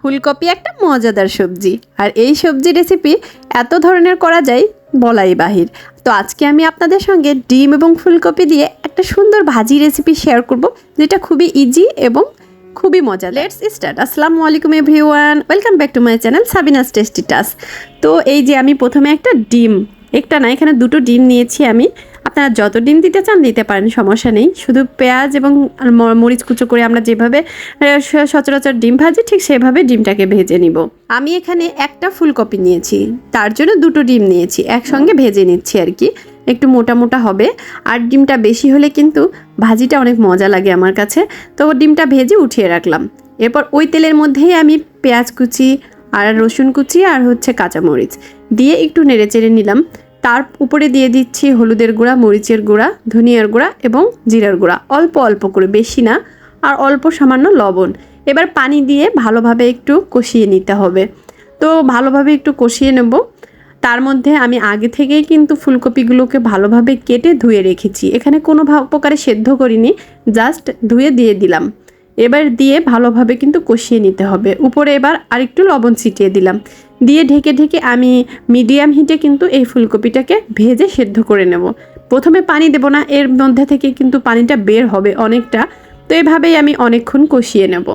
ফুলকপি একটা মজাদার সবজি। আর এই সবজি রেসিপি এত ধরনের করা যায় বলাই বাহির। তো আজকে আমি আপনাদের সঙ্গে ডিম এবং ফুলকপি দিয়ে একটা সুন্দর ভাজি রেসিপি শেয়ার করব, যেটা খুবই ইজি এবং খুবই মজা লেটস স্টার্ট আসসালামু আলাইকুম everyone welcome back to my channel Sabina's tasty টাস তো এই যে আমি প্রথমে একটা ডিম, একটা না, এখানে দুটো ডিম নিয়েছি আমি। আপনারা যত ডিম দিতে চান দিতে পারেন, সমস্যা নেই। শুধু পেঁয়াজ এবং মরিচ কুচো করে আমরা যেভাবে সচরাচর ডিম ভাজি, ঠিক সেভাবে ডিমটাকে ভেজে নিব। আমি এখানে একটা ফুলকপি নিয়েছি, তার জন্য দুটো ডিম নিয়েছি, একসঙ্গে ভেজে নিচ্ছি আর কি। একটু মোটা মোটা হবে, আর ডিমটা বেশি হলে কিন্তু ভাজিটা অনেক মজা লাগে আমার কাছে। তো ডিমটা ভেজে উঠিয়ে রাখলাম। এরপর ওই তেলের মধ্যেই আমি পেঁয়াজ কুচি, আর রসুন কুচি, আর হচ্ছে কাঁচামরিচ। দিয়ে একটু নেড়ে চেড়ে নিলাম। তার উপরে দিয়ে দিচ্ছি হলুদের গুঁড়া, মরিচের গুঁড়া, ধনিয়ার গুঁড়া এবং জিরার গুঁড়া। অল্প অল্প করে, বেশি না, আর অল্প সামান্য লবণ। এবার পানি দিয়ে ভালোভাবে একটু কষিয়ে নিতে হবে। তো ভালোভাবে একটু কষিয়ে নেব। তার মধ্যে আমি আগে থেকেই কিন্তু ফুলকপিগুলোকে ভালোভাবে কেটে ধুয়ে রেখেছি। এখানে কোনো প্রকারে সেদ্ধ করিনি, জাস্ট ধুয়ে দিয়ে দিলাম। এবার দিয়ে ভালোভাবে কিন্তু কষিয়ে নিতে হবে। উপরে এবার আরেকটু লবণ ছিটিয়ে দিলাম। দিয়ে ঢেকে ঢেকে আমি মিডিয়াম হিটে কিন্তু এই ফুলকপিটাকে ভেজে সেদ্ধ করে নেব। প্রথমে পানি দেব না, এর মধ্যে থেকে কিন্তু পানিটা বের হবে অনেকটা। তো এভাবেই আমি অনেকক্ষণ কষিয়ে নেব।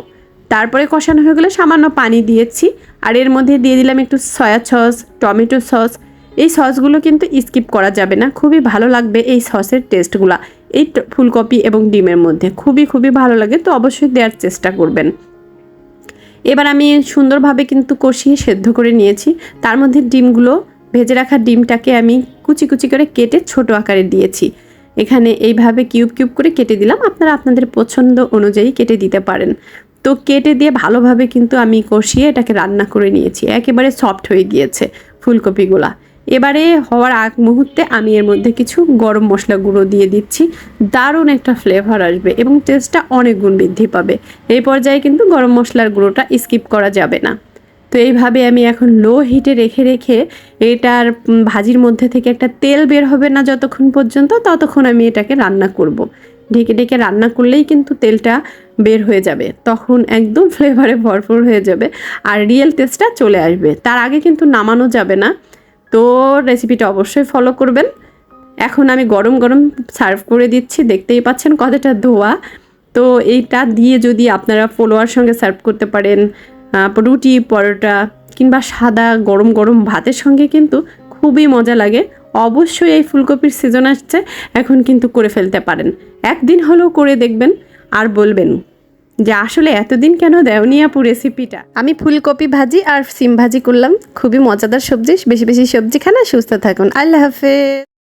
তারপরে কষানো হয়ে গেলে সামান্য পানি দিয়েছি। আর এর মধ্যে দিয়ে দিলাম একটু সয়া সস, টমেটো সস। এই সসগুলো কিন্তু স্কিপ করা যাবে না, খুবই ভালো লাগবে এই সসের টেস্টগুলো। এই ফুলকপি এবং ডিমের মধ্যে খুবই খুবই ভালো লাগে, তো অবশ্যই দেওয়ার চেষ্টা করবেন। এবার আমি সুন্দরভাবে কিন্তু কষিয়ে সেদ্ধ করে নিয়েছি। তার মধ্যে ডিমগুলো ভেজে রাখা ডিমটাকে আমি কুচি কুচি করে কেটে ছোট আকারে দিয়েছি। এখানে এইভাবে কিউব কিউব করে কেটে দিলাম। আপনারা আপনাদের পছন্দ অনুযায়ী কেটে দিতে পারেন। তো কেটে দিয়ে ভালোভাবে কিন্তু আমি কষিয়ে এটাকে রান্না করে নিয়েছি। একেবারে সফট হয়ে গিয়েছে ফুলকপিগুলা। এবারে হওয়ার আগ মুহূর্তে আমি এর মধ্যে কিছু গরম মশলা গুঁড়ো দিয়ে দিচ্ছি। দারুণ একটা ফ্লেভার আসবে এবং টেস্টটা অনেক গুণ বৃদ্ধি পাবে। এই পর্যায়ে কিন্তু গরম মশলার গুঁড়োটা স্কিপ করা যাবে না। তো এইভাবে আমি এখন লো হিটে রেখে রেখে এটার ভাজির মধ্যে থেকে একটা তেল বের হবে না যতক্ষণ পর্যন্ত, ততক্ষণ আমি এটাকে রান্না করব। ঢেকে ঢেকে রান্না করলেই কিন্তু তেলটা বের হয়ে যাবে। তখন একদম ফ্লেভারে ভরপুর হয়ে যাবে আর রিয়েল টেস্টটা চলে আসবে। তার আগে কিন্তু নামানো যাবে না। তো রেসিপিটা অবশ্যই ফলো করবেন। এখন আমি গরম গরম সার্ভ করে দিচ্ছি, দেখতেই পাচ্ছেন কতটা ধোয়া। তো এইটা দিয়ে যদি আপনারা ফলোয়ার সঙ্গে সার্ভ করতে পারেন রুটি, পরোটা কিংবা সাদা গরম গরম ভাতের সঙ্গে কিন্তু খুবই মজা লাগে। অবশ্যই এই ফুলকপির সিজন আসছে, এখন কিন্তু করে ফেলতে পারেন। একদিন হলেও করে দেখবেন, আর বলবেন। যে আসলে এতদিন কেন দেওনি আপু রেসিপিটা আমি ফুলকপি ভাজি আর সিম ভাজি করলাম। খুবই মজাদার সবজি। বেশি বেশি সবজি খানা সুস্থ থাকুন। আল্লাহ হাফেজ।